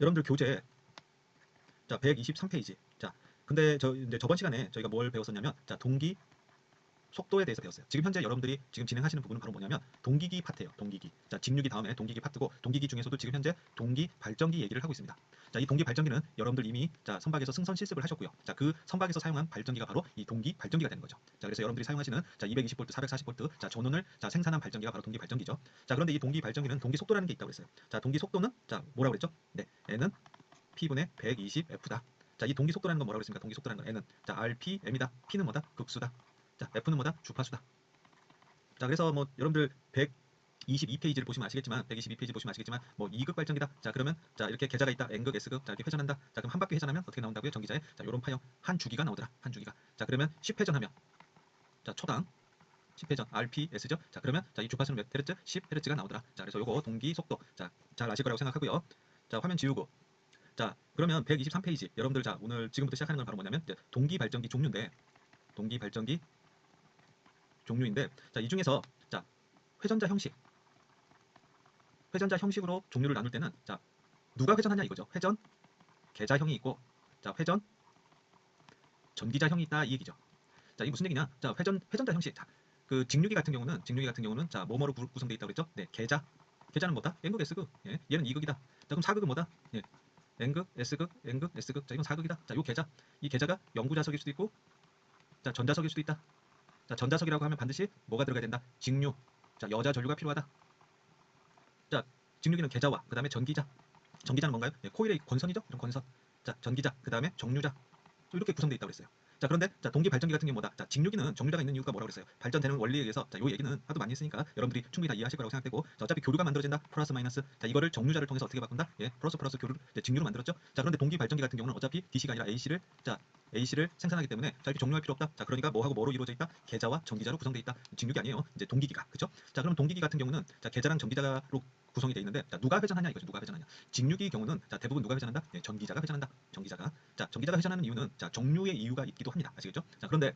여러분들 교재 자 123페이지. 자 근데 저 이제 저번 시간에 저희가 뭘 배웠었냐면 자 동기 속도에 대해서 배웠어요. 지금 현재 여러분들이 지금 진행하시는 부분은 바로 뭐냐면 동기기 파트예요. 동기기. 자 직류기 다음에 동기기 파트고 동기기 중에서도 지금 현재 동기 발전기 얘기를 하고 있습니다. 자 이 동기 발전기는 여러분들 이미 자 선박에서 승선 실습을 하셨고요. 자 그 선박에서 사용한 발전기가 바로 이 동기 발전기가 되는 거죠. 자 그래서 여러분들이 사용하시는 자 220V, 440V 자 전원을 자 생산한 발전기가 바로 동기 발전기죠. 자 그런데 이 동기 발전기는 동기 속도라는 게 있다고 그랬어요. 자 동기 속도는 자 뭐라고 그랬죠? 네 N은 P분의 120F다. 자 이 동기 속도라는 건 뭐라고 그랬습니까? 동기 속도라는 건 N은 자 RPM이다. P는 뭐다? 극수다. 자 F는 뭐다? 주파수다. 자 그래서 뭐 여러분들 122페이지를 보시면 아시겠지만 122페이지 보시면 아시겠지만 뭐 2극 발전기다. 자 그러면 자 이렇게 계좌가 있다. N극, S극 자 이렇게 회전한다. 자 그럼 한 바퀴 회전하면 어떻게 나온다고요? 전기자에 자 요런 파형 한 주기가 나오더라. 한 주기가. 자 그러면 10회전하면 자 초당 10회전 RPS죠. 자 그러면 자 이 주파수는 몇 헤르츠? 10헤르츠가 나오더라. 자 그래서 요거 동기 속도 자 잘 아실 거라고 생각하고요. 자 화면 지우고 자 그러면 123페이지 여러분들 자 오늘 지금부터 시작하는 건 바로 뭐냐면 동기 발전기 종류인데 동기 발전기 종류인데 자 이 중에서 자 회전자 형식 회전자 형식으로 종류를 나눌 때는 자 누가 회전하냐 이거죠. 회전 계좌형이 있고 자 회전 전기자형이 있다 이 얘기죠. 자 이게 무슨 얘기냐? 자 회전 회전자 형식 자, 그 직류기 같은 경우는 직류기 같은 경우는 자 뭐뭐로 구- 구성되어 있다고 그랬죠? 네 계좌 계좌는 뭐다? N극 S극 예, 얘는 2극이다. 자 그럼 4극은 뭐다? 예. N극 S극 N극 S극 자 이건 4극이다. 자 요 계좌 이 계좌가 영구자석일 수도 있고 자 전자석일 수도 있다. 자 전자석이라고 하면 반드시 뭐가 들어가야 된다? 직류 자 여자 전류가 필요하다. 자 직류기는 계좌와 그 다음에 전기자 전기자는 뭔가요? 예, 코일의 권선이죠? 이런 권선 자 전기자 그 다음에 정류자 이렇게 구성되어 있다고 그랬어요. 자 그런데 자 동기 발전기 같은 경우 뭐다? 자 직류기는 정류자가 있는 이유가 뭐라고 그랬어요? 발전되는 원리에 의해서 자 요 얘기는 하도 많이 했으니까 여러분들이 충분히 다 이해하실 거라고 생각되고 자 어차피 교류가 만들어진다 플러스 마이너스 자 이거를 정류자를 통해서 어떻게 바꾼다? 예 플러스 플러스 교류 직류로 만들었죠. 자 그런데 동기 발전기 같은 경우는 어차피 DC가 아니라 AC를 자 AC를 생산하기 때문에 자 이렇게 정류할 필요 없다. 자 그러니까 뭐하고 뭐로 이루어져 있다? 계좌와 전기자로 구성되어 있다. 직류기 아니에요. 이제 동기기가 그죠? 자 그럼 동기기 같은 경우는 자 계좌랑 전기자로 구성이 되어 있는데 자 누가 회전하냐 이거죠. 누가 회전하냐. 직류기 경우는 자 대부분 누가 회전한다? 예, 전기자가 회전한다. 전기자가 자 전기자가 회전하는 이유는 자 정류의 이유가 있기도 합니다. 아시겠죠? 자 그런데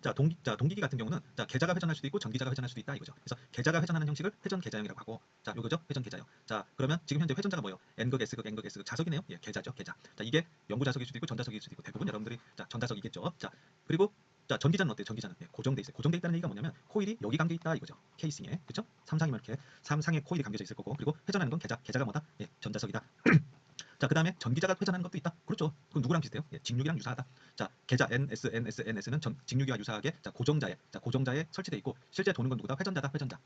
자 동기 자 동기기 같은 경우는 자 계좌가 회전할 수도 있고 전기자가 회전할 수도 있다 이거죠. 그래서 계좌가 회전하는 형식을 회전 계좌형이라고 하고 자 요거죠 회전 계좌형. 자 그러면 지금 현재 회전자가 뭐예요? n극 s극 n극 s극 자석이네요. 예 계좌죠 계좌. 자 이게 영구 자석일 수도 있고 전자석일 수도 있고 대부분 여러분들이 자 전자석이겠죠. 자 그리고 자 전기자는 어때요? 전기자는 예, 고정돼 있어요. 고정돼 있다는 얘기가 뭐냐면 코일이 여기 감겨 있다 이거죠. 케이싱에 그렇죠? 삼상이면 이렇게 삼상에 코일이 감겨져 있을 거고 그리고 회전하는 건 계좌 계좌가 뭐다? 예 전자석이다. 자, 그 다음에 전기자가 회전하는 것도 있다. 그렇죠. 그건 누구랑 비슷해요? 예, 직류기랑 유사하다. 자, 계좌 NS, NS, NS는 전, 직류기와 유사하게 자 고정자에 자 고정자에 설치돼 있고 실제 도는 건 누구다? 회전자다. 회전자.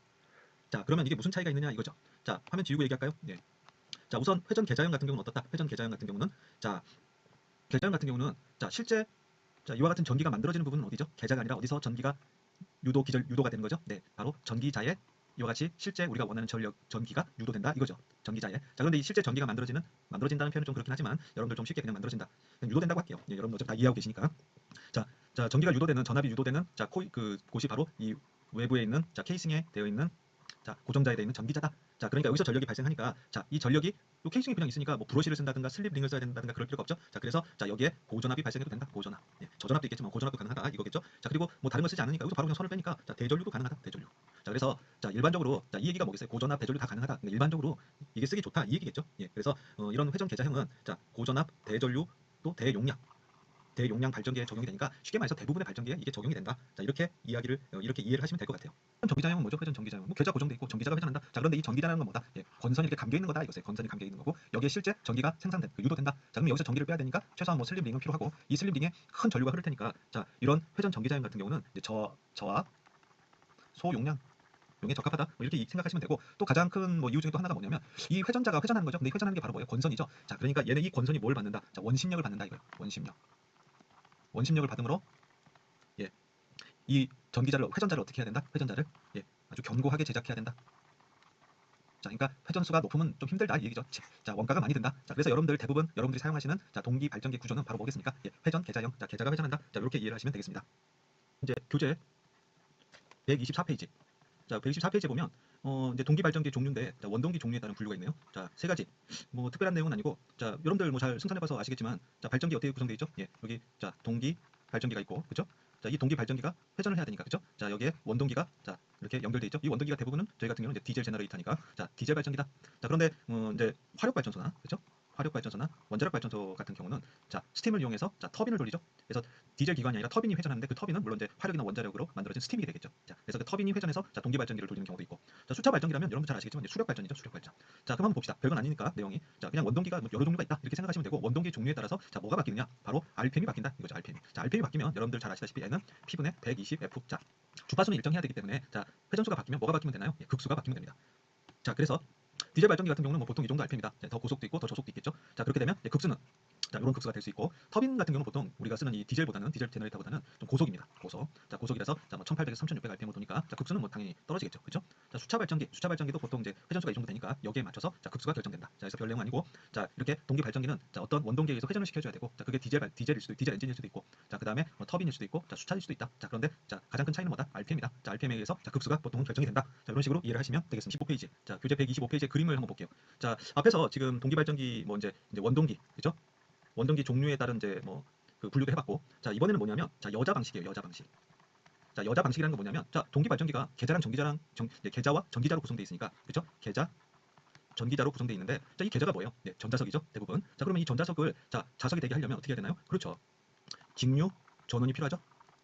자, 그러면 이게 무슨 차이가 있느냐 이거죠. 자, 화면 지우고 얘기할까요? 예. 자, 우선 회전 계좌형 같은 경우는 어떻다? 회전 계좌형 같은 경우는 자 계좌형 같은 경우는 자 실제 자 이와 같은 전기가 만들어지는 부분은 어디죠? 계좌가 아니라 어디서 전기가 유도 기절 유도가 되는 거죠? 네, 바로 전기자에 이와 같이 실제 우리가 원하는 전력 전기가 유도된다 이거죠. 전기자에. 자 그런데 이 실제 전기가 만들어지는 만들어진다는 표현은 좀 그렇긴 하지만 여러분들 좀 쉽게 그냥 만들어진다. 그냥 유도된다고 할게요. 예, 여러분 어차피 다 이해하고 계시니까. 자, 자 전기가 유도되는 전압이 유도되는 자 코이 그 곳이 바로 이 외부에 있는 자 케이싱에 되어 있는 자 고정자에 되어 있는 전기자다. 자 그러니까 여기서 전력이 발생하니까 자 이 전력이 요 케이싱이 그냥 있으니까 뭐 브러쉬를 쓴다든가 슬립 링을 써야 된다든가 그럴 필요가 없죠. 자 그래서 자 여기에 고전압이 발생해도 된다. 고전압. 예, 저전압도 있겠지만 고전압도 가능하다 이거겠죠. 자 그리고 뭐 다른 거 쓰지 않으니까 여기서 바로 그냥 선을 빼니까 자 대전류도 가능하다. 대전류. 자 그래서 자 일반적으로 자 이 얘기가 뭐겠어요? 고전압 대전류 다 가능하다. 그러니까 일반적으로 이게 쓰기 좋다 이 얘기겠죠. 예, 그래서 어, 이런 회전 계좌형은 자 고전압 대전류 또 대용량 대용량 발전기에 적용이 되니까 쉽게 말해서 대부분의 발전기에 이게 적용이 된다. 자 이렇게 이야기를 어, 이렇게 이해를 하시면 될 것 같아요. 전기자형은 뭐죠? 회전 전기자형. 뭐 계좌 고정돼 있고 전기자가 회전한다. 자 그런데 이 전기자라는 건 뭐다? 예, 권선이 이렇게 감겨 있는 거다 이거세요. 권선이 감겨 있는 거고 여기에 실제 전기가 생산된 그 유도된다. 자 그럼 여기서 전기를 빼야 되니까 최소한 뭐 슬립 링은 필요하고 이 슬립 링에 큰 전류가 흐를 테니까 자 이런 회전 전기자형 같은 경우는 이제 저 저와 소용량 용에 적합하다 뭐 이렇게 생각하시면 되고 또 가장 큰 뭐 이유 중에 또 하나가 뭐냐면 이 회전자가 회전하는 거죠. 근데 이 회전하는 게 바로 뭐예요? 권선이죠. 자 그러니까 얘는 이 권선이 뭘 받는다? 자 원심력을 받는다 이거예요. 원심력. 원심력을 받음으로 예. 이 전기자를 회전자를 어떻게 해야 된다? 회전자를 예. 아주 견고하게 제작해야 된다. 자, 그러니까 회전수가 높으면 좀 힘들다 이 얘기죠. 자, 원가가 많이 든다. 자, 그래서 여러분들 대부분 여러분들이 사용하시는 자 동기 발전기 구조는 바로 뭐겠습니까? 예, 회전 계좌형. 자, 계좌가 회전한다. 자, 이렇게 이해를 하시면 되겠습니다. 이제 교재 124페이지. 자, 124페이지에 보면 어, 이제 동기 발전기 종류인데 자, 원동기 종류에 따른 분류가 있네요. 자, 세 가지. 뭐 특별한 내용은 아니고 자, 여러분들 뭐 잘 승선해 봐서 아시겠지만 자, 발전기 어떻게 구성되어 있죠? 예. 여기 자, 동기 발전기가 있고. 그죠? 자, 이 동기 발전기가 회전을 해야 되니까. 그죠? 자, 여기에 원동기가 자, 이렇게 연결돼 있죠. 이 원동기가 대부분은 저희 같은 경우는 이제 디젤 제너레이터니까 자, 디젤 발전기다. 자, 그런데 어, 이제 화력 발전소나 그죠? 화력 발전소나 원자력 발전소 같은 경우는 자 스팀을 이용해서 자 터빈을 돌리죠. 그래서 디젤 기관이 아니라 터빈이 회전하는데 그 터빈은 물론 이제 화력이나 원자력으로 만들어진 스팀이 되겠죠. 자 그래서 그 터빈이 회전해서 자 동기 발전기를 돌리는 경우도 있고 자 수차 발전기라면 여러분들 잘 아시겠지만 수력 발전이죠. 수력 발전. 자 그럼 한번 봅시다. 별건 아니니까 내용이 자 그냥 원동기가 뭐 여러 종류가 있다 이렇게 생각하시면 되고 원동기 종류에 따라서 자 뭐가 바뀌느냐 바로 RPM이 바뀐다 이거죠. RPM. 자 RPM이 바뀌면 여러분들 잘 아시다시피 얘는 P분의 120F 자 주파수는 일정해야 되기 때문에 자 회전수가 바뀌면 뭐가 바뀌면 되나요? 예, 극수가 바뀌면 됩니다. 자 그래서 디젤 발전기 같은 경우는 뭐 보통 이 정도 RPM이다. 자, 더 고속도 있고 더 저속도 있겠죠. 자 그렇게 되면 극수는 자 이런 극수가 될 수 있고 터빈 같은 경우는 보통 우리가 쓰는 이 디젤보다는 디젤 제너레이터보다는 좀 고속입니다. 고속. 자 고속이라서 자 뭐 1800에서 3600 RPM으로 도니까 자 극수는 뭐 당연히 떨어지겠죠. 그렇죠? 자 수차 발전기 수차 발전기도 보통 이제 회전수가 이 정도 되니까 여기에 맞춰서 자 극수가 결정된다. 자 그래서 별 내용 아니고 자 이렇게 동기 발전기는 자 어떤 원동기에 의해서 회전을 시켜 줘야 되고 자 그게 디젤 발 디젤일 수도 디젤 엔진일 수도 있고 자 그다음에 뭐 터빈일 수도 있고 자 수차일 수도 있다. 자 그런데 자 가장 큰 차이는 뭐다? RPM이다. 자 RPM에 의해서 자 극수가 보통은 결정이 된다. 자 이런 식으로 이해를 하시면 되겠습니다. 15페이지. 자 교재 125페이지의 그림을 한번 볼게요. 자 앞에서 지금 동기 발전기 뭐 이제 이제 원동기 그죠? 원동기 종류에 따른 이제 뭐 그 분류도 해봤고 자 이번에는 뭐냐면 자 여자 방식이에요 여자 방식. 자 여자 방식이라는 건 뭐냐면 자 동기 발전기가 계자랑 전기자랑 전 네, 계자와 전기자로 구성되어 있으니까 그죠? 계자 전기자로 구성되어 있는데 자 이 계자가 뭐예요? 네 전자석이죠 대부분. 자 그러면 이 전자석을 자 자석이 되게 하려면 어떻게 해야 되나요? 그렇죠. 직류 전원이 필요하죠.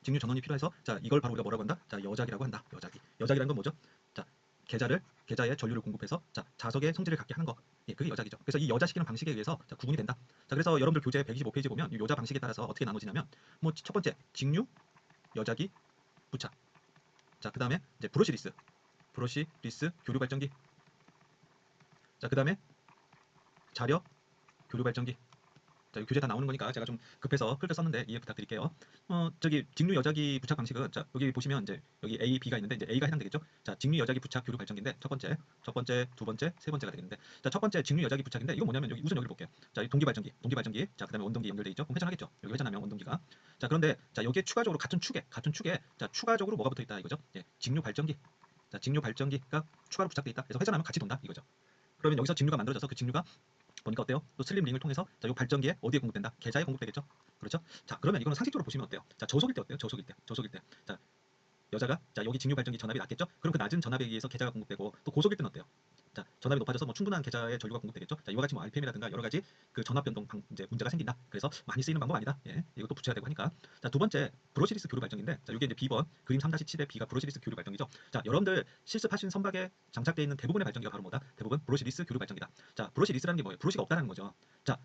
직류 전원이 필요해서 자 이걸 바로 우리가 뭐라고 한다? 자 여작이라고 한다. 여작이. 여작이라는 건 뭐죠? 자 계자를 계자에 전류를 공급해서 자 자석의 성질을 갖게 하는 거. 예, 그게 여작이죠. 그래서 이 여자시키는 방식에 의해서 자, 구분이 된다. 자 그래서 여러분들 교재 125페이지 보면 이 여자 방식에 따라서 어떻게 나눠지냐면 뭐 첫 번째 직류, 여작이, 부착. 자 그다음에 이제 브로시리스, 브로시리스 교류 발전기. 자 그다음에 자력 교류 발전기. 교재 다 나오는 거니까 제가 좀 급해서 풀때 썼는데 이해 부탁드릴게요. 어, 저기 직류 여자기 부착 방식은 자, 여기 보시면 이제 여기 A, B가 있는데 이제 A가 해당되겠죠. 자, 직류 여자기 부착 교류 발전기인데 첫 번째, 첫 번째, 두 번째, 세 번째가 되겠는데. 자, 첫 번째 직류 여자기 부착인데 이거 뭐냐면 여기 우선 여기를 볼게요. 자, 이 동기 발전기, 동기 발전기. 자, 그다음에 원동기 연결돼 있죠. 그럼 회전하겠죠. 여기 회전하면 원동기가. 자, 그런데 자, 여기에 추가적으로 같은 축에, 같은 축에 자, 추가적으로 뭐가 붙어 있다 이거죠. 예, 직류 발전기. 자, 직류 발전기가 추가로 부착돼 있다. 그래서 회전하면 같이 돈다 이거죠. 그러면 여기서 직류가 만들어져서 그 직류가 보니까 어때요? 또 슬림 링을 통해서 자, 요 발전기에 어디에 공급된다? 계좌에 공급되겠죠? 그렇죠? 자, 그러면 이거는 상식적으로 보시면 어때요? 자, 저속일 때 어때요? 저속일 때. 저속일 때. 자, 여자가 자, 여기 직류 발전기 전압이 낮겠죠? 그럼 그 낮은 전압에 의해서 계좌가 공급되고 또 고속일 때는 어때요? 자, 전압이 높아져서 뭐 충분한 계좌의 전류가 공급되겠죠? 자, 이와 같이 뭐 RPM이라든가 여러 가지 그 전압 변동 방, 이제 문제가 생긴다. 그래서 많이 쓰이는 방법 아니다. 예. 이것도 붙여야 되고 하니까. 자, 두 번째 브로시리스 교류 발전기인데 자, 이게 이제 B번 그림 3-7의 B가 브로시리스 교류 발전기죠. 자, 여러분들 실습하신 선박에 장착되어 있는 대부분의 발전기가 바로 뭐다? 대부분 브로시리스 교류 발전기다. 자, 브로시리스라는 게 뭐예요? 브로시가 없다는 거죠. 자,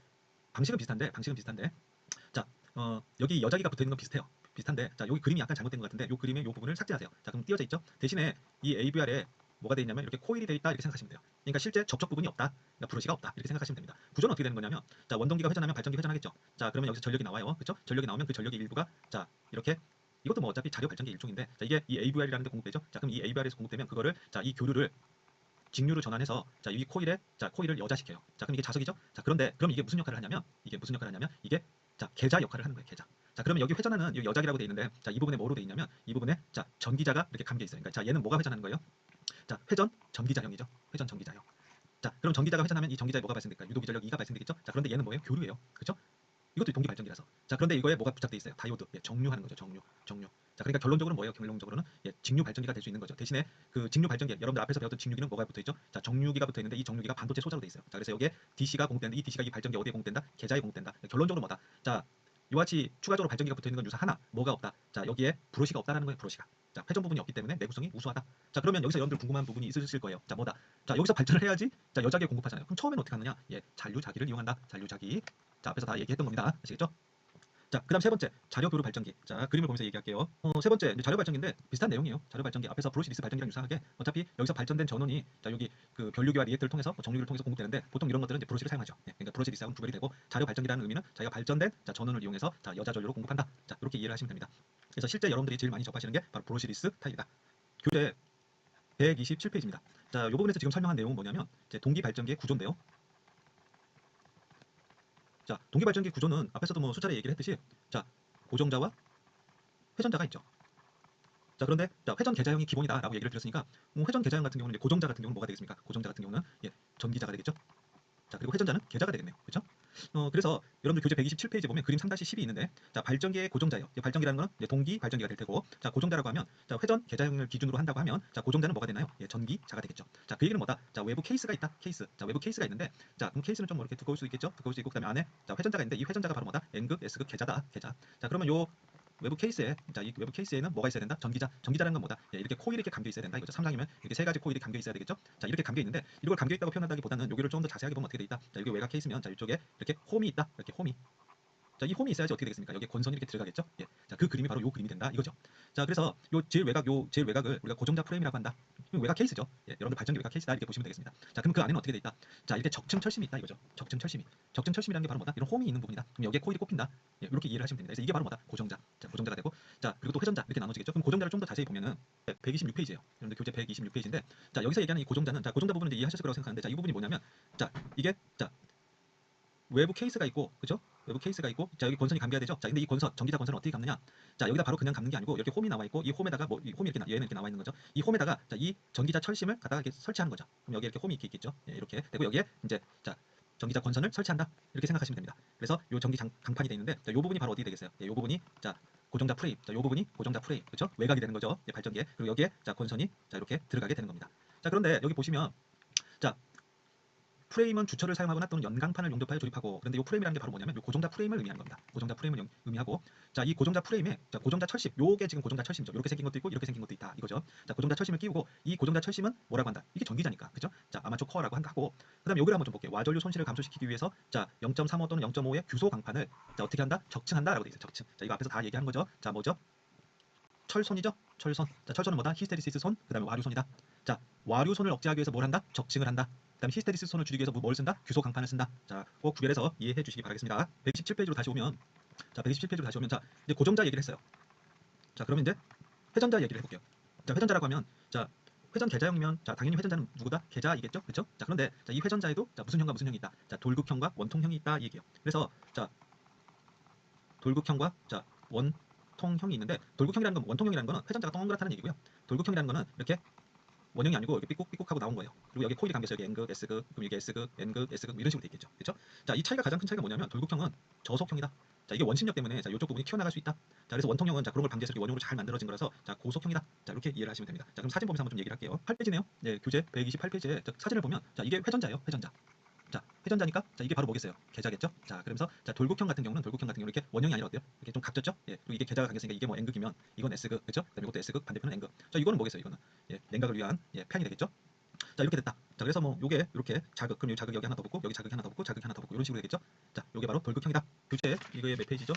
방식은 비슷한데 방식은 비슷한데 자, 어, 여기 여자기가 붙어 있는 건 비슷해요. 비슷한데 자, 여기 그림이 약간 잘못된 것 같은데 요 그림의 요 부분을 삭제하세요. 자, 그럼 띄어져 있죠? 대신에 이 AVR에 뭐가 돼 있냐면 이렇게 코일이 돼 있다 이렇게 생각하시면 돼요. 그러니까 실제 접촉 부분이 없다. 그러니까 브러시가 없다. 이렇게 생각하시면 됩니다. 구조는 어떻게 되는 거냐면 자, 원동기가 회전하면 발전기 회전하겠죠. 자, 그러면 여기서 전력이 나와요. 그렇죠? 전력이 나오면 그 전력의 일부가 자, 이렇게 이것도 뭐 어차피 자료 발전기 일종인데 자, 이게 이 AVR이라는 데 공급되죠. 자, 그럼 이 AVR에서 공급되면 그거를 자, 이 교류를 직류로 전환해서 자, 이 코일에 자, 코일을 여자시켜요. 자, 그럼 이게 자석이죠. 자, 그런데 그럼 이게 무슨 역할을 하냐면 이게 무슨 역할을 하냐면 이게 자, 계좌 역할을 하는 거예요. 계좌. 자, 그러면 여기 회전하는 이 여작이라고 돼 있는데 자, 이 부분에 뭐로 돼 있냐면 이 부분에 자, 전기자가 이렇게 감겨 있어요. 그러니까 자, 얘는 뭐가 회전하는 거예요? 자, 회전 전기자형이죠. 회전 전기자형. 자, 그럼 전기자가 회전하면 이 전기자에 뭐가 발생될까요? 유도 기 전력 2가 발생되겠죠? 자, 그런데 얘는 뭐예요? 교류예요. 그렇죠? 이것도 동기 발전기라서. 자, 그런데 이거에 뭐가 부착돼 있어요? 다이오드. 예, 정류하는 거죠. 정류. 정류. 자, 그러니까 결론적으로 뭐예요? 결론적으로는 예, 직류 발전기가 될 수 있는 거죠. 대신에 그 직류 발전기 여러분들 앞에서 배웠던 직류기는 뭐가 붙어 있죠? 자, 정류기가 붙어 있는데 이 정류기가 반도체 소자로 돼 있어요. 자, 그래서 여기에 DC가 공급되는데 이 DC가 이 발전기 어디에 공급된다? 계좌에 공급된다. 결론적으로 뭐다? 자, 이와 같이 추가적으로 발전기가 붙어 있는 건 유사 하나. 뭐가 없다? 자, 여기에 브로시가 없다라는 거예요. 브로시가. 자, 회전 부분이 없기 때문에 내구성이 우수하다. 자, 그러면 여기서 여러분들 궁금한 부분이 있으실 거예요. 자, 뭐다? 자, 여기서 발전을 해야지. 자, 여자기에 공급하잖아요. 그럼 처음에는 어떻게 하느냐? 예, 잔류 자기를 이용한다. 잔류 자기. 자, 앞에서 다 얘기했던 겁니다. 아시겠죠? 자, 그 다음 세 번째 자력 교류 발전기. 자, 그림을 보면서 얘기할게요. 어, 세 번째 자력 발전기인데 비슷한 내용이에요. 자력 발전기 앞에서 브로시리스 발전기랑 유사하게 어차피 여기서 발전된 전원이 자 여기 그 변류기와 리액터를 통해서 뭐 정류기를 통해서 공급되는데 보통 이런 것들은 이제 브로시를 사용하죠. 예, 그러니까 브로시리스하고는 구별이 되고 자력 발전기라는 의미는 자기가 발전된 자 전원을 이용해서 자 여자 전류로 공급한다. 자 이렇게 이해를 하시면 됩니다. 그래서 실제 여러분들이 제일 많이 접하시는 게 바로 브로시리스 타입이다. 교재 127페이지입니다. 자, 이 부분에서 지금 설명한 내용은 뭐냐면 이제 동기 발전기의 구조인데요. 자, 동기 발전기 구조는 앞에서도 뭐 수차례 얘기를 했듯이 자, 고정자와 회전자가 있죠. 자, 그런데 자, 회전 계좌형이 기본이다라고 얘기를 드렸으니까 뭐 회전 계좌형 같은 경우는 이제 고정자 같은 경우는 뭐가 되겠습니까? 고정자 같은 경우는 예, 전기자가 되겠죠. 자, 그리고 회전자는 계좌가 되겠네요. 그렇죠? 어, 그래서 여러분들 교재 127페이지 보면 그림 3-10이 있는데 자 발전기의 고정자예요. 이 발전기라는 거는 동기 발전기가 될 테고 자 고정자라고 하면 자 회전 계좌형을 기준으로 한다고 하면 자 고정자는 뭐가 되나요? 예, 전기자가 되겠죠. 자 그 얘기는 뭐다? 자 외부 케이스가 있다. 케이스. 자 외부 케이스가 있는데 자 그럼 케이스는 좀 이렇게 두꺼울 수 있겠죠? 두꺼울 수 있고 그다음에 안에 자 회전자가 있는데 이 회전자가 바로 뭐다? N극, S극 계좌다. 계좌. 자 그러면 요 외부 케이스에 자 이 외부 케이스에는 뭐가 있어야 된다? 전기자. 전기자라는 건 뭐다? 예, 이렇게 코일이 이렇게 감겨 있어야 된다. 이거죠. 삼각이면 이렇게 세 가지 코일이 감겨 있어야 되겠죠? 자 이렇게 감겨 있는데 이걸 감겨 있다고 표현한다기보다는 여기를 좀 더 자세하게 보면 어떻게 돼 있다? 자 여기 외곽 케이스면 자 이쪽에 이렇게 홈이 있다. 이렇게 홈이. 자, 이 홈이 있어야지 어떻게 되겠습니까? 여기 권선이 이렇게 들어가겠죠? 예. 자, 그 그림이 바로 요 그림이 된다. 이거죠. 자, 그래서 요 제일 외곽 요 제일 외곽을 우리가 고정자 프레임이라고 한다. 외곽 케이스죠. 예. 여러분들 발전기 외곽 케이스다 이렇게 보시면 되겠습니다. 자, 그럼 그 안에는 어떻게 돼 있다? 자, 이렇게 적층 철심이 있다 이거죠. 적층 철심이. 적층 철심이라는 게 바로 뭐다? 이런 홈이 있는 부분이다. 그럼 여기에 코일이 꼽힌다. 예, 이렇게 이해를 하시면 됩니다. 그래서 이게 바로 뭐다? 고정자. 자, 고정자가 되고 자, 그리고 또 회전자 이렇게 나눠지겠죠. 그럼 고정자를 좀 더 자세히 보면은 126페이지예요. 여러분들 교재 126페이지인데 자, 여기서 얘기하는 이 고정자는 자, 고정자 이제 이해하셨을 거라고 생각하는데 자, 이 부분이 뭐냐면 자, 이게 자, 외부 케이스가 있고 그죠? 외부 케이스가 있고 자 여기 권선이 감겨야 되죠. 자 근데 이 권선 전기자 권선을 어떻게 감느냐? 자 여기다 바로 그냥 감는 게 아니고 이렇게 홈이 나와 있고 이 홈에다가 뭐 이 홈이 이렇게 나, 얘는 이렇게 나와 있는 거죠. 이 홈에다가 자 이 전기자 철심을 갖다가 이렇게 설치하는 거죠. 그럼 여기 이렇게 홈이 이렇게 있겠죠. 예, 이렇게 되고 여기에 이제 자 전기자 권선을 설치한다 이렇게 생각하시면 됩니다. 그래서 요 전기 장, 강판이 돼 있는데 자, 요 부분이 바로 어디 되겠어요? 예, 요 부분이 자 고정자 프레임, 자, 요 부분이 고정자 프레임, 그렇죠? 외곽이 되는 거죠. 예, 발전기에 그리고 여기에 자 권선이 자 이렇게 들어가게 되는 겁니다. 자 그런데 여기 보시면 자 프레임은 주철을 사용하거나 또는 연강판을 용접하여 조립하고 그런데 이 프레임이라는 게 바로 뭐냐면 요 고정자 프레임을 의미하는 겁니다. 고정자 프레임을 영- 의미하고 자 이 고정자 프레임에 자 고정자 철심 요게 지금 고정자 철심이죠. 이렇게 생긴 것도 있고 이렇게 생긴 것도 있다 이거죠. 자 고정자 철심을 끼우고 이 고정자 철심은 뭐라고 한다? 이게 전기자니까 그죠? 자 아마추어 코어라고 한- 하고 그다음에 여기를 한번 좀 볼게요. 와전류 손실을 감소시키기 위해서 자 0.35 또는 0.5의 규소 강판을 자 어떻게 한다? 적층한다라고 돼 있어요. 적층. 자 이거 앞에서 다 얘기한 거죠. 자 뭐죠? 철손이죠. 철손. 자 철손은 뭐다? 히스테리시스 손. 그 다음에 와류손이다. 자 와류손을 억제하기 위해서 뭘 한다? 적층을 한다. 그 다음 히스테리시스 손을 줄이기 위해서 뭐- 뭘 쓴다? 규소 강판을 쓴다. 자, 꼭 구별해서 이해해 주시기 바라겠습니다. 117페이지로 다시 오면 자, 117페이지로 다시 오면 자, 이제 고정자 얘기를 했어요. 자, 그러면 이제 회전자 얘기를 해 볼게요. 자, 회전자라고 하면 자, 회전 계좌형이면 자, 당연히 회전자는 누구다? 계좌이겠죠? 그렇죠? 자, 그런데 자, 이 회전자에도 자, 무슨 형과 무슨 형이 있다? 자, 돌극형과 원통형이 있다 이 얘기예요. 그래서 자, 돌극형과 자, 원통형이 있는데 돌극형이라는 건 원통형이라는 거는 회전자가 동그랗다는 얘기고요. 돌극형이라는 거는 이렇게 원형이 아니고 이렇게 삐걱삐걱하고 나온 거예요. 그리고 여기 코일이 감겨서 여기 N극, S극, 그럼 이게 S극, N극, S극 뭐 이런 식으로 돼 있겠죠. 그렇죠? 자, 이 차이가 가장 큰 차이가 뭐냐면 돌극형은 저속형이다. 자, 이게 원심력 때문에 자, 이쪽 부분이 튀어나갈 수 있다. 자, 그래서 원통형은 자, 그런 걸 방지해서 원형으로 잘 만들어진 거라서 자, 고속형이다. 자, 이렇게 이해를 하시면 됩니다. 자, 그럼 사진 보면서 한번 좀 얘기를 할게요. 8페이지네요. 네, 교재 128페이지에 자, 사진을 보면 자, 이게 회전자예요. 회전자. 자, 회전자니까 자, 이게 바로 뭐겠어요? 계좌겠죠? 자, 그러면서 자, 돌극형 같은 경우는 돌극형 같은 경우는 이렇게 원형이 아니라 어때요? 이렇게 좀 각졌죠? 예. 그리고 이게 계좌가 감겼으니까 이게 뭐 N극이면 이건 S극, 그렇죠? 그다음에 이것도 S극, 반대편은 N극. 자, 이거는 뭐겠어요? 이거는 예, 냉각을 위한 예, 팬이 되겠죠? 자 이렇게 됐다. 자 그래서 뭐 요게 이렇게 자극 그럼 요 자극 여기 하나 더 붙고 여기 자극 하나 더 붙고 자극 하나 더 붙고 이런 식으로 되겠죠. 자 요게 바로 돌극형이다. 교재 이거의 몇 페이지죠?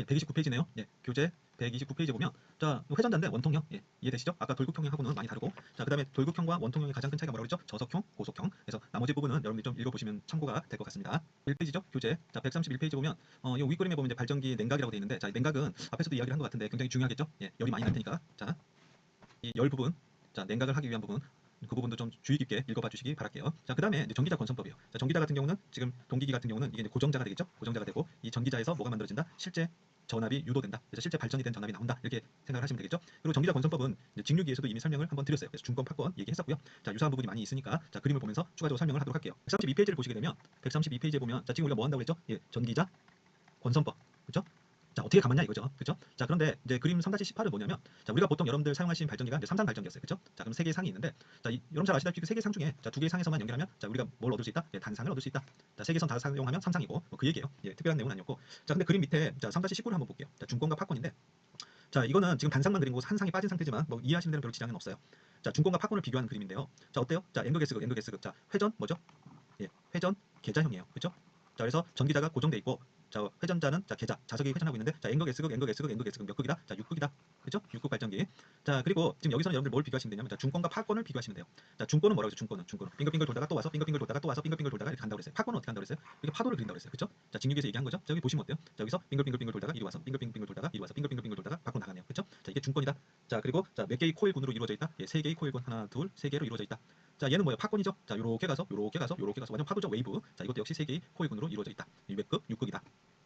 예, 129페이지네요. 예, 교재 129페이지 보면 자 회전자인데 원통형 예, 이해되시죠? 아까 돌극형하고는 많이 다르고 자 그다음에 돌극형과 원통형의 가장 큰 차이가 뭐라고 그랬죠? 저속형, 고속형. 그래서 나머지 부분은 여러분들이 좀 읽어보시면 참고가 될 것 같습니다. 1페이지죠? 교재 자 131페이지 보면 어, 이 윗그림에 보면 이제 발전기 냉각이라고 돼 있는데 자이 냉각은 앞에서도 이야기를 한 것 같은데 굉장히 중요하겠죠? 예, 열이 많이 날 테니까 자 이 열 부분 자 냉각을 하기 위한 부분 그 부분도 좀 주의 깊게 읽어봐 주시기 바랄게요. 자, 그 다음에 이제 전기자 권선법이요. 자, 전기자 같은 경우는 지금 동기기 같은 경우는 이게 고정자가 되겠죠? 고정자가 되고 이 전기자에서 뭐가 만들어진다? 실제 전압이 유도된다. 그래서 실제 발전이 된 전압이 나온다. 이렇게 생각을 하시면 되겠죠? 그리고 전기자 권선법은 이제 직류기에서도 이미 설명을 한번 드렸어요. 그래서 중권, 파권 얘기했었고요. 자, 유사한 부분이 많이 있으니까 자, 그림을 보면서 추가적으로 설명을 하도록 할게요. 132페이지를 보시게 되면 132페이지에 보면 자, 지금 우리가 뭐 한다고 했죠? 예, 전기자 권선법. 그렇죠? 자, 어떻게 감았냐 이거죠. 그렇죠? 자, 그런데 이제 그림 3-18은 뭐냐면 자, 우리가 보통 여러분들 사용하시는 발전기가 이제 3상 발전기였어요. 그렇죠? 자, 그럼 세 개의 상이 있는데 자, 이, 여러분 잘 아시다시피 그세 개의 상 중에 자, 두 개의 상에서만 연결하면 자, 우리가 뭘 얻을 수 있다? 예, 단상을 얻을 수 있다. 자, 세 개선 다 사용하면 3상이고 뭐 그 얘기예요. 예, 특별한 내용은 아니었고. 자, 근데 그림 밑에 자, 3-19를 한번 볼게요. 자, 중권과 파권인데 자, 이거는 지금 단상만 그린 거고 한 상이 빠진 상태지만 뭐 이해하시는 대로 별 지장은 없어요. 자, 중권과 파권을 비교하는 그림인데요. 자, 어때요? 자, N극 S극. 자, 회전 뭐죠? 예, 회전 계좌형이에요. 그렇죠? 자, 그래서 전기자가 고정돼 있고 자, 회전자는 자, 계좌, 자석이 회전하고 있는데 자, N극 S극, N극 S극, N극 S극 몇 극이다? 자, 6극이다. 그렇죠? 6극 발전기. 자, 그리고 지금 여기서는 여러분들 뭘 비교하시면 되냐면 자, 중권과 파권을 비교하시면 돼요. 자, 중권은 뭐라고 했죠? 중권은 중권은 빙글빙글 돌다가 또 와서 빙글빙글 돌다가 또 와서 빙글빙글 돌다가 이렇게 간다고 그랬어요. 파권은 어떻게 한다고 그랬어요? 이렇게 파도를 그린다고 그랬어요. 그렇죠? 자, 직류기에서 얘기한 거죠. 자, 여기 보시면 어때요? 자, 여기서 빙글빙글빙글 돌다가 이리 와서 빙글빙글빙글 돌다가 이리 와서 빙글빙글빙글 돌다가 밖으로 나가네요. 그렇죠? 자, 이게 중권이다. 자, 그리고 자, 몇 개의 코일군으로 이루어져 있다? 예, 세 개의 코일군 하나, 둘, 세 개로 이루어져 있다. 자 얘는 뭐예요? 팝콘이죠. 자 요렇게 가서 요렇게 가서 요렇게 가서 완전 파도죠 웨이브. 자 이것도 역시 세 개의 코일군으로 이루어져 있다. 200급 6극이다.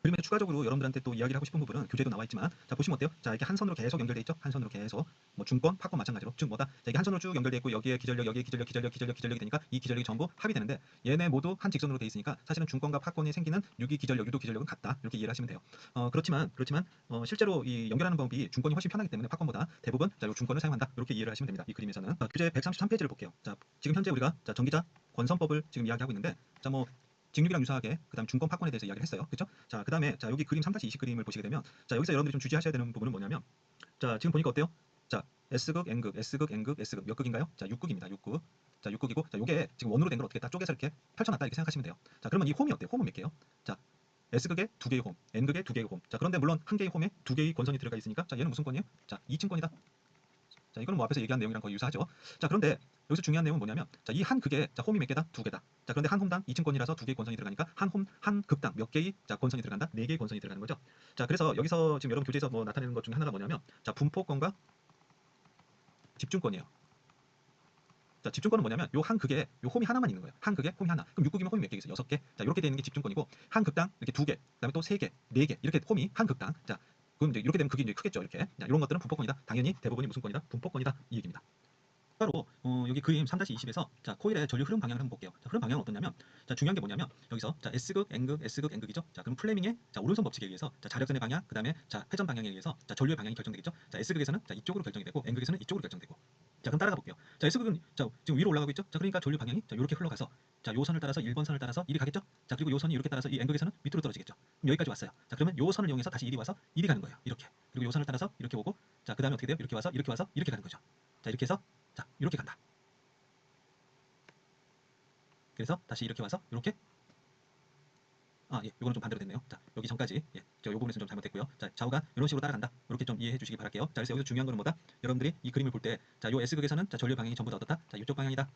그러면 추가적으로 여러분들한테 또 이야기를 하고 싶은 부분은 교재도 나와 있지만 자 보시면 어때요? 자 이렇게 한 선으로 계속 연결돼 있죠? 한 선으로 계속 뭐 중권, 팝권 마찬가지로 즉 뭐다? 자 이게 한 선으로 쭉 연결돼 있고 여기에 기전력, 여기에 기전력, 기전력, 기전력, 기전력이 되니까 이 기전력이 전부 합이 되는데 얘네 모두 한 직선으로 돼 있으니까 사실은 중권과 팝권이 생기는 유기 기전력, 유도 기전력은 같다 이렇게 이해를 하시면 돼요. 어 그렇지만 그렇지만 어, 실제로 이 연결하는 방법이 중권이 훨씬 편하기 때문에 팝권보다 대부분 자, 요 중권을 사용한다 이렇게 이해를 하시면 됩니다. 이 그림에서는 자, 교재 133페이지를 볼게요. 자 지금 현재 우리가 자, 전기자 권선법을 지금 이야기하고 있는데 자 뭐 직육이랑 유사하게 그다음 중권 팝권에 대해서 이야기를 했어요. 그렇죠? 자, 그다음에 자, 여기 그림 3-20 그림을 보시게 되면 자, 여기서 여러분들이 좀 주시하셔야 되는 부분은 뭐냐면 자, 지금 보니까 어때요? 자, S극, N극, S극, N극, S극 몇 극인가요? 자, 6극입니다. 6극. 자, 6극이고 자, 요게 지금 원으로 된 걸 어떻게 딱 쪼개서 이렇게 펼쳐 놨다 이렇게 생각하시면 돼요. 자, 그러면 이 홈이 어때요? 홈은 몇 개예요? 자, S극에 두 개의 홈, N극에 두 개의 홈. 자, 그런데 물론 한 개의 홈에 두 개의 권선이 들어가 있으니까 자, 얘는 무슨 권이에요? 자, 2층 권이다. 자, 이거는 뭐 앞에서 얘기한 내용이랑 거의 유사하죠. 자, 그런데 여기서 중요한 내용은 뭐냐면 자, 이 한 극에 자, 홈이 몇 개다? 두 개다. 자, 그런데 한 홈당 2층권이라서 두 개의 권선이 들어가니까 한 홈, 한 극당 몇 개의 자, 권선이 들어간다? 네 개의 권선이 들어가는 거죠. 자, 그래서 여기서 지금 여러분 교재에서 뭐 나타내는 것 중에 하나가 뭐냐면 자, 분포권과 집중권이에요. 자, 집중권은 뭐냐면 요 한 극에 요 홈이 하나만 있는 거예요. 한 극에 홈이 하나. 그럼 6극이면 홈이 몇 개 있어요? 6개. 자, 이렇게 되어 있는 게 집중권이고 한 극당 이렇게 두 개. 그다음에 또 세 개, 네 개. 이렇게 홈이 한 극당. 자, 그럼 이제 이렇게 되면 극이 이제 크겠죠, 이렇게. 자, 이런 것들은 분포권이다. 당연히 대부분이 무슨 권이다? 분포권이다. 이 얘기입니다. 따로 어, 여기 그림 3-20에서 자 코일의 전류 흐름 방향을 한번 볼게요. 자, 흐름 방향은 어떠냐면 자 중요한 게 뭐냐면 여기서 자 S극, N극, S극, N극이죠. 자 그럼 플레밍의 자 오른손 법칙에 의해서 자 자력선의 방향, 그다음에 자 회전 방향에 의해서 자 전류의 방향이 결정되겠죠. 자 S극에서는 자 이쪽으로 결정이 되고 N극에서는 이쪽으로 결정되고. 자 그럼 따라가 볼게요. 자 S극은 자 지금 위로 올라가고 있죠. 자 그러니까 전류 방향이 자 이렇게 흘러가서 자 요 선을 따라서 1번 선을 따라서 이리 가겠죠. 자 그리고 요 선이 이렇게 따라서 이 N극에서는 밑으로 떨어지겠죠. 그럼 여기까지 왔어요. 자 그러면 요 선을 이용해서 다시 이리 와서 이리 가는 거예요. 이렇게. 그리고 요 선을 따라서 이렇게 오고 자 그다음에 어떻게 돼요? 이렇게 와서 이렇게 와서 이렇게 가는 거죠. 자 이렇게 해서 자 이렇게 간다. 그래서 다시 이렇게 와서 이렇게 아, 예, 요거는 좀 반대로 됐네요. 자, 여기 전까지 예, 제가 요 부분에서 좀 잘못됐고요. 자, 좌우가 이런 식으로 따라간다. 이렇게 좀 이해해 주시기 바랄게요. 자, 그래서 여기서 중요한 거는 뭐다? 여러분들이 이 그림을 볼 때, 자, 요 S극에서는 자, 전류 방향이 전부 다 어떻다? 자, 이쪽 방향이다.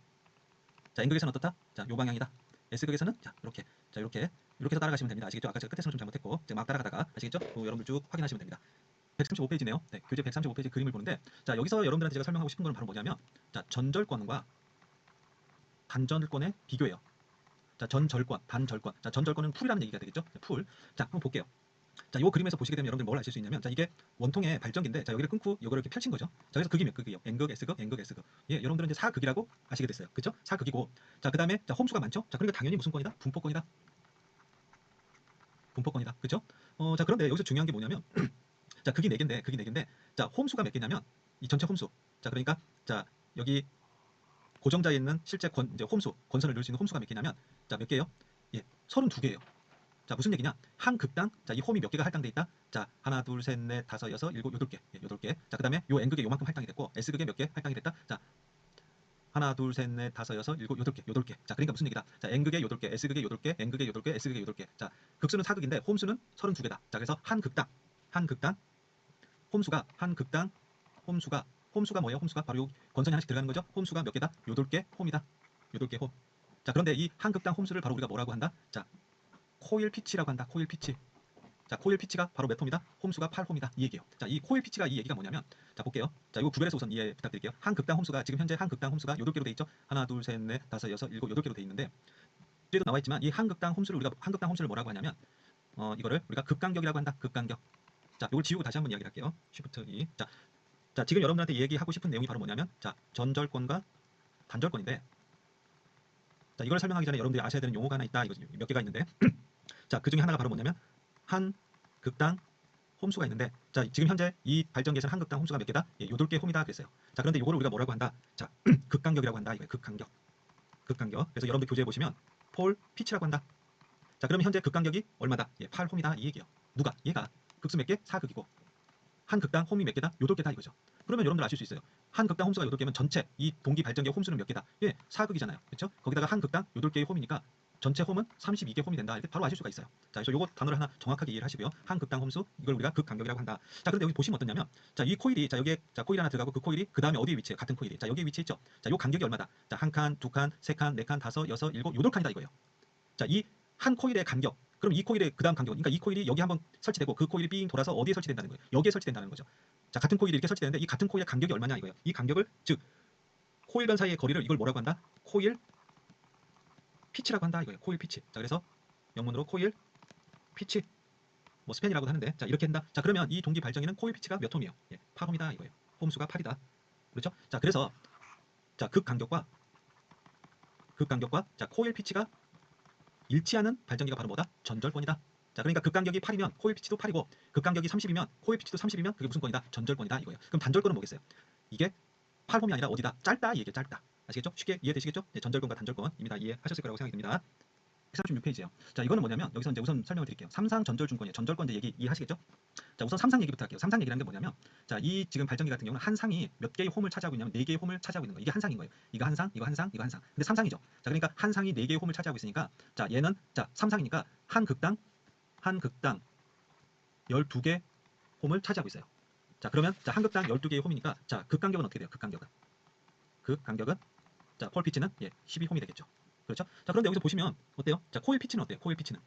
자, N극에서는 어떻다? 자, 요 방향이다. S극에서는 자, 이렇게, 자, 이렇게, 이렇게 해서 따라가시면 됩니다. 아시겠죠? 아까 제가 끝에서는 좀 잘못했고, 제가 막 따라가다가 아시겠죠? 요 여러분들 쭉 확인하시면 됩니다. 135페이지네요. 네, 교재 135페이지 그림을 보는데, 자, 여기서 여러분들한테 제가 설명하고 싶은 건 바로 뭐냐면, 자, 전절권과 단전권의 비교예요. 자, 전절권, 반절권. 자, 전절권은 풀이라는 얘기가 되겠죠? 자, 풀. 자, 한번 볼게요. 자, 요 그림에서 보시게 되면 여러분들 뭘 아실 수 있냐면, 자, 이게 원통의 발전기인데, 자, 여기를 끊고 요거를 이렇게 펼친 거죠. 자, 그래서 극이 몇 극이에요? N극, S극, N극, S극. 예, 여러분들은 이제 4극이라고 아시게 됐어요. 그쵸? 4극이고. 자, 그 다음에, 자, 홈수가 많죠? 자, 그러니까 당연히 무슨 권이다? 분포권이다. 분포권이다. 그쵸? 어, 자, 그런데 여기서 중요한 게 뭐냐면, 자, 극이 4개인데, 극이 4개인데, 자, 홈수가 몇 개냐면, 이 전체 홈수. 자, 그러니까, 자, 여기 고정자에 있는 실제 권, 이제 홈수, 권선을 넣을 수 있는 홈수가 몇 개냐면, 자, 몇 개예요? 예, 32개예요. 자, 무슨 얘기냐? 한 극당, 자, 이 홈이 몇 개가 할당돼 있다? 자, 하나, 둘, 셋, 넷, 다섯, 여섯, 일곱, 여덟 개. 예, 여덟 개. 자, 그 다음에 요 N극에 요만큼 할당이 됐고, S극에 몇 개 할당이 됐다? 자, 하나, 둘, 셋, 넷, 다섯, 여섯, 일곱, 여덟 개, 여덟 개. 자, 그러니까 무슨 얘기다? 자, N극에 여덟 개, S극에 여덟 개, N극에 여덟 개, S극에 여덟 개. 자, 극수는 4극인데 홈수는 32개다. 자, 그래서 한 극당, 한 극당, 홈수가 한 극당, 홈수가 홈수가 뭐예요? 홈수가 바로 요 권선이 하나씩 들어가는 거죠? 홈수가 몇 개다? 여덟 개 홈이다. 여덟 개 홈. 자, 그런데 이 한 극당 홈수를 바로 우리가 뭐라고 한다? 자, 코일 피치라고 한다. 코일 피치. 자, 코일 피치가 바로 몇 홈이다? 홈수가 8홈이다. 이 얘기예요. 자, 이 코일 피치가 이 얘기가 뭐냐면 자, 볼게요. 자, 이거 구별해서 우선 이해 부탁드릴게요. 한 극당 홈수가 지금 현재 한 극당 홈수가 8개로 돼 있죠. 하나, 둘, 셋, 넷, 다섯, 여섯, 일곱, 여덟 개로 돼 있는데 뒤에도 나와 있지만 이 한 극당 홈수를 우리가 한 극당 홈수를 뭐라고 하냐면 어, 이거를 우리가 극간격이라고 한다. 극간격. 자, 이걸 지우고 다시 한번 이야기를 할게요. 쉬프트 2. 자, 자, 지금 여러분들한테 얘기하고 싶은 내용이 바로 뭐냐면 자, 전절권과 단절권인데 자, 이걸 설명하기 전에 여러분들이 아셔야 되는 용어가 하나 있다. 이거 몇 개가 있는데 자, 그 중에 하나가 바로 뭐냐면 한 극당 홈수가 있는데 자, 지금 현재 이 발전기에서는 한 극당 홈수가 몇 개다? 예, 8개 홈이다 그랬어요. 자, 그런데 이거를 우리가 뭐라고 한다? 자, 극간격이라고 한다. 이거예요. 극간격. 극간격. 그래서 여러분들 교재에 보시면 폴 피치라고 한다. 자, 그러면 현재 극간격이 얼마다? 예, 8 홈이다 이 얘기예요. 누가? 얘가 극수 몇 개? 4극이고 한 극당 홈이 몇 개다? 8개다 이거죠. 그러면 여러분들 아실 수 있어요. 한 극당 홈수가 8개면 전체 이 동기 발전기의 홈수는 몇 개다? 예, 4극이잖아요. 그렇죠? 거기다가 한 극당 8개의 홈이니까 전체 홈은 32개 홈이 된다. 이렇게 바로 아실 수가 있어요. 자, 그래서 요거 단어를 하나 정확하게 이해를 하시고요. 한 극당 홈수 이걸 우리가 극 간격이라고 한다. 자, 그런데 여기 보시면 어떠냐면 자, 이 코일이 자, 여기에 자, 코일 하나 들어가고 그 코일이 그다음에 어디에 위치해? 같은 코일이. 자, 여기에 위치해 있죠. 자, 요 간격이 얼마다? 자, 한 칸, 두 칸, 세 칸, 네 칸, 다섯, 여섯, 일곱, 여덟 칸이다 이거예요. 자, 이 한 코일의 간격 그럼 이 코일의 그 다음 간격 그러니까 이 코일이 여기 한번 설치되고 그 코일이 삥 돌아서 어디에 설치된다는 거예요? 여기에 설치된다는 거죠. 자, 같은 코일이 이렇게 설치되는데 이 같은 코일의 간격이 얼마냐 이거예요. 이 간격을 즉 코일변 사이의 거리를 이걸 뭐라고 한다? 코일 피치라고 한다 이거예요. 코일 피치. 자, 그래서 영문으로 코일 피치 뭐 스팬이라고도 하는데 자 이렇게 한다. 자 그러면 이 동기 발정에는 코일 피치가 몇 홈이에요? 예, 8홈이다 이거예요. 홈수가 8이다. 그렇죠? 자 그래서 자 극 간격과 극 간격과 자 코일 피치가 일치하는 발전기가 바로 뭐다? 전절권이다. 자 그러니까 극간격이 8이면 코일 피치도 8이고 극간격이 30이면 코일 피치도 30이면 그게 무슨 권이다? 전절권이다 이거예요. 그럼 단절권은 뭐겠어요? 이게 8홈이 아니라 어디다? 짧다 이 얘기예요. 짧다. 아시겠죠? 쉽게 이해되시겠죠? 네, 전절권과 단절권 이미 다 이해하셨을 거라고 생각이 듭니다. 136페이지예요. 자, 이거는 뭐냐면 여기서 이제 우선 설명을 드릴게요. 삼상 전절증권이에요. 전절권 이제 얘기 이해하시겠죠? 자, 우선 삼상 얘기부터 할게요. 삼상 얘기라는 게 뭐냐면 자, 이 지금 발전기 같은 경우는 한 상이 몇 개의 홈을 차지하고 있냐면 네 개의 홈을 차지하고 있는 거예요. 이게 한 상인 거예요. 이거 한 상, 이거 한 상, 이거 한 상. 근데 삼상이죠. 자, 그러니까 한 상이 네 개의 홈을 차지하고 있으니까 자, 얘는 자, 삼상이니까 한 극당 한 극당 12개 홈을 차지하고 있어요. 자, 그러면 자, 한 극당 12개의 홈이니까 자, 극간격은 어떻게 돼요? 극간격은. 극간격은 자, 폴 피치는 예, 12홈이 되겠죠. 그렇죠? 자, 그런데 여기서 보시면 어때요? 자, 코일 피치는 어때요? 코일 피치는.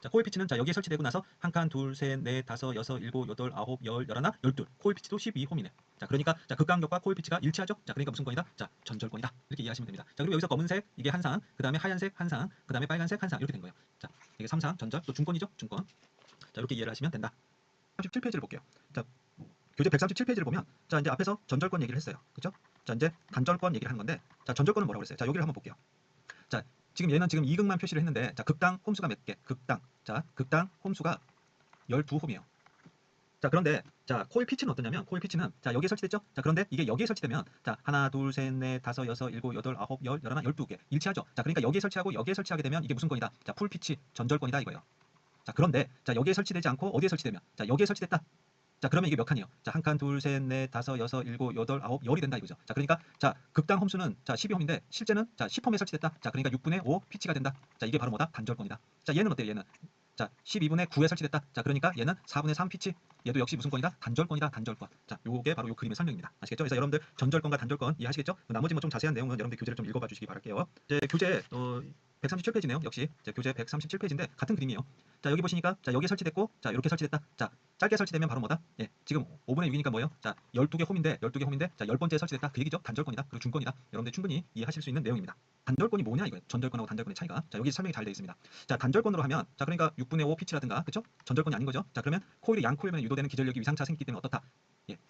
자, 코일 피치는 자, 여기에 설치되고 나서 한 칸, 둘, 셋, 넷, 다섯, 여섯, 일곱, 여덟, 아홉, 열, 열하나, 열둘. 코일 피치도 12홈이네. 자, 그러니까 자, 극간격과 코일 피치가 일치하죠? 자, 그러니까 무슨 권이다? 자, 전절권이다. 이렇게 이해하시면 됩니다. 자, 그리고 여기서 검은색 이게 한 상, 그다음에 하얀색 한 상, 그다음에 빨간색 한 상 이렇게 된 거예요. 자, 이게 삼상, 전절, 또 중권이죠? 중권. 자, 이렇게 이해를 하시면 된다. 37페이지를 볼게요. 자, 교재 137페이지를 보면 자, 이제 앞에서 전절권 얘기를 했어요. 그렇죠? 자, 이제 단절권 얘기를 하는 건데 자, 전절권은 뭐라고 그랬어요? 자, 여기를 한번 볼게요. 자, 지금 얘는 지금 2극만 표시를 했는데 자, 극당 홈수가 몇 개? 극당. 자, 극당 홈수가 12홈이에요. 자, 그런데 자, 코일 피치는 어떠냐면 코일 피치는 자, 여기에 설치됐죠? 자, 그런데 이게 여기에 설치되면 자, 하나, 둘, 셋, 넷, 다섯, 여섯, 일곱, 여덟, 아홉, 열, 열하나, 열두 개 일치하죠? 자, 그러니까 여기에 설치하고 여기에 설치하게 되면 이게 무슨 권이다? 자, 풀 피치 전절권이다 이거예요. 자, 그런데 자, 여기에 설치되지 않고 어디에 설치되면 자, 여기에 설치됐다. 자, 그러면 이게 몇 칸이에요? 자, 한 칸, 둘, 셋, 넷, 다섯, 여섯, 일곱, 여덟, 아홉, 열이 된다 이거죠. 자, 그러니까 자, 극당 홈수는 자, 12홈인데 실제는 자, 10홈에 설치됐다. 자, 그러니까 6분의 5 피치가 된다. 자, 이게 바로 뭐다? 단절권이다. 자, 얘는 어때요? 얘는 자, 12분의 9에 설치됐다. 자, 그러니까 얘는 4분의 3 피치. 얘도 역시 무슨 권이다? 단절권이다. 단절권. 자, 요게 바로 요 그림의 설명입니다. 아시겠죠? 그래서 여러분들 전절권과 단절권 이해하시겠죠? 나머지 뭐 좀 자세한 내용은 여러분들 교재를 좀 읽어봐 주시기 바랄게요. 이제 교재 어 137페이지네요. 역시 교재 137페이지인데 같은 그림이에요. 자, 여기 보시니까 자, 여기 설치됐고 자, 이렇게 설치됐다. 자, 짧게 설치되면 바로 뭐다? 예. 지금 5분의 6이니까 뭐예요? 자, 12개 홈인데 12개 홈인데 자, 10번째에 설치됐다. 그 얘기죠. 단절권이다. 그리고 중권이다. 여러분들 충분히 이해하실 수 있는 내용입니다. 단절권이 뭐냐 이거예요. 전절권하고 단절권의 차이가. 자, 여기 설명이 잘 되어 있습니다. 자, 단절권으로 하면 자, 그러니까 6분의 5 피치라든가 그렇죠? 전절권이 아닌 거죠. 자, 그러면 코일이 양 코일면 유도되는 기전력이 위상차 생기기 때문에 어떻다?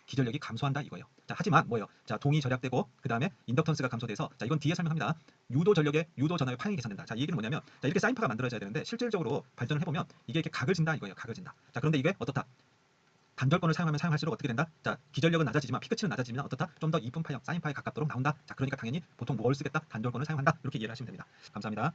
예, 기전력이 감소한다 이거예요. 자, 하지만 뭐예요? 자, 동이 절약되고 그다음에 인덕턴스가 감소돼서 자, 이건 뒤에 설명합니다. 유도 전력의 유도 전압의 파형이 계산된다. 자, 이 얘기는 뭐냐면 자, 이렇게 사인파가 만들어져야 되는데 실질적으로 발전을 해 보면 이게 이렇게 각을 진다 이거예요. 각을 진다. 자, 그런데 이게 어떻다? 단절권을 사용하면 사용할수록 어떻게 된다? 자, 기전력은 낮아지지만 피크치는 낮아지면 어떻다? 좀 더 이쁜 파형, 사인 파에 가깝도록 나온다. 자, 그러니까 당연히 보통 뭘 쓰겠다? 단절권을 사용한다. 이렇게 이해를 하시면 됩니다. 감사합니다.